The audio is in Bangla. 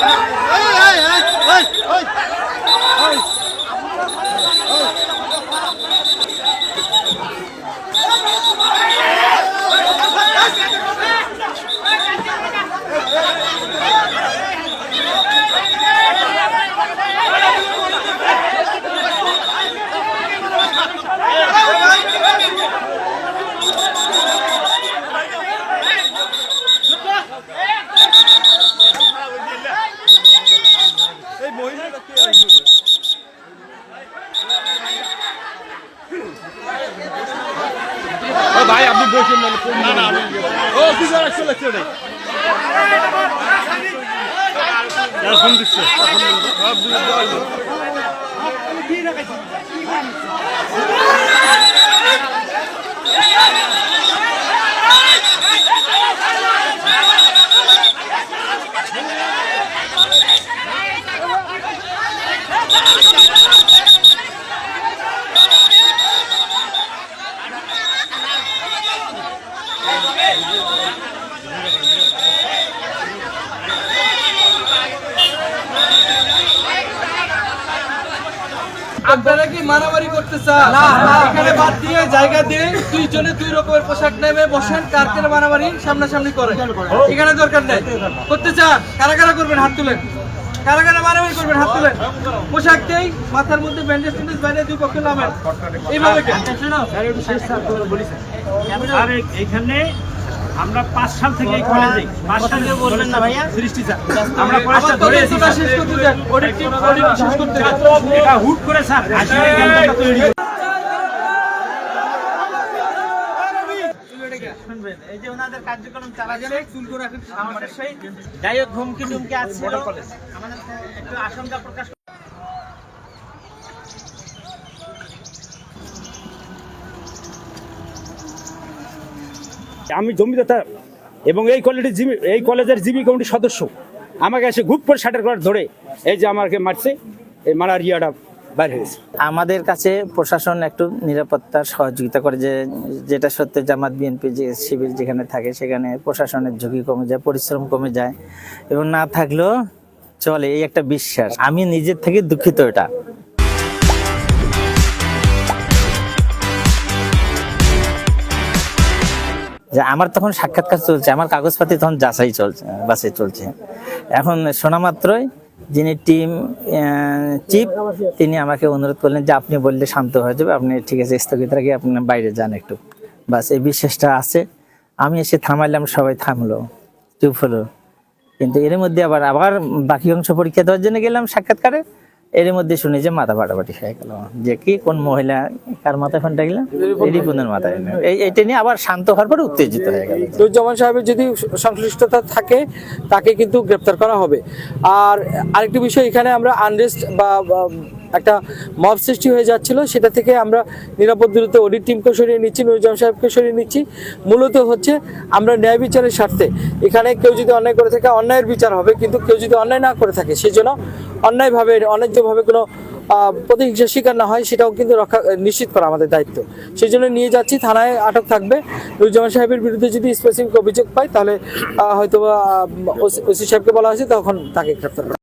Yeah. এই মহিলাটা কে আসবে ভাই আপনি বসেন না না ও অফিসার আসছে লাগছে ওটাই। ফোন দিচ্ছে সব দিয়ে আপনারা কি মারামারি করতে চান? এখানে বাদ দিয়ে জায়গা দিয়ে দুইজনে দুই রকমের পোশাক নেমে বসেন মারামারি সামনাসামনি করেন। এখানে দরকার নেই। করতে চান? কারা কারা করবেন? হাত তুলেন। কারা কারা মারামারি করবেন হাত তুলেন। পোশাক দেই মাথার মধ্যে ব্যান্ডেজ ট্যান্ডেজ বাইরে দুই পক্ষে নামেন এইভাবে কেন আর এখানে আমরা পাঁচ সাল থেকে এই কলেজে পাঁচ সাল বলবেন না ভাইয়া? সৃষ্টি স্যার। আমরা কলেজটা ধরে শেষ করতে দেন অডিট টিম অডিট শেষ করতে দেন এটা হুট করে স্যার আসলে জ্ঞানটা তৈরি করে। শুনবেন, এই যে ওনাদের কার্যক্রম চালাচ্ছে আমাদের সেই যাই হোক হুমকি টুমকি আছে আমাদের একটু আশঙ্কা প্রকাশ আমি জমিদাতা এবং এই কলেজের জিবি এই কলেজের জিবি কমিটির সদস্য। আমাকে এসে গ্রুপ করে শাটার করে ধরে এই যে আমাকে মারছে এই মারার ইয়াটা বাইর হয়েছে। আমাদের কাছে প্রশাসন একটু নিরাপত্তার সহযোগিতা করে যে, যেটা সত্যি জামাত, বিএনপি, যে শিবির যেখানে থাকে, সেখানে প্রশাসনের ঝুঁকি কমে যায়, পরিশ্রম কমে যায় এবং না থাকলেও চলে, এই একটা বিশ্বাস। আমি নিজের থেকে দুঃখিত এটা। যে আমার তখন সাক্ষাৎকার চলছে, আমার কাগজপাতি তখন যাচাই চলছে বাসে চলছে। এখন শোনা মাত্রই যিনি টিম চিফ, তিনি আমাকে অনুরোধ করলেন যে আপনি বললে শান্ত হয়ে যাবে। আপনি ঠিক আছে, স্থগিত রাখি আপনি বাইরে যান একটু। বাস, এই বিশ্বাসটা আছে। আমি এসে থামাইলাম, সবাই থামলো, চুপ হলো। কিন্তু এর মধ্যে আবার আবার বাকি অংশ পরীক্ষা দেওয়ার জন্য গেলাম সাক্ষাৎকারে। এর মধ্যে শুনি যে মাথা ফাটাফাটি হয়ে গেল। যে কি, কোন মহিলা, কার মাথায় ফোনটা গেল? রিপুনের মাথায় এইটা নিয়ে আবার শান্ত হওয়ার পরে উত্তেজিত হয়ে গেল। নুরুজ্জামান সাহেবের যদি সংশ্লিষ্টতা থাকে, তাকে কিন্তু গ্রেপ্তার করা হবে। আর আরেকটি বিষয়, এখানে আমরা আনরেস্ট বা একটা মব সৃষ্টি হয়ে যাচ্ছিল, সেটা থেকে আমরা নিরাপদ দূরত্বে অডিট টিমকে সরিয়ে নিচ্ছি নুরুজ্জামান সাহেবকে সরিয়ে নিচ্ছি। মূলত হচ্ছে, আমরা ন্যায় বিচারের স্বার্থে, এখানে কেউ যদি অন্যায় করে থাকে, অন্যায়ের বিচার হবে, কিন্তু কেউ যদি অন্যায় না করে থাকে, সেজন্য অন্যায়ভাবে, অন্যায্যভাবে কোনো প্রতিহিংসার শিকার না হয়, সেটাও কিন্তু রক্ষা নিশ্চিত করা আমাদের দায়িত্ব সেই জন্য নিয়ে যাচ্ছি, থানায় আটক থাকবে নুরুজ্জামান সাহেবের বিরুদ্ধে যদি স্পেসিফিক অভিযোগ পাই তাহলে হয়তো ওসি সাহেবকে বলা হয়েছে, তখন তাকে গ্রেপ্তার।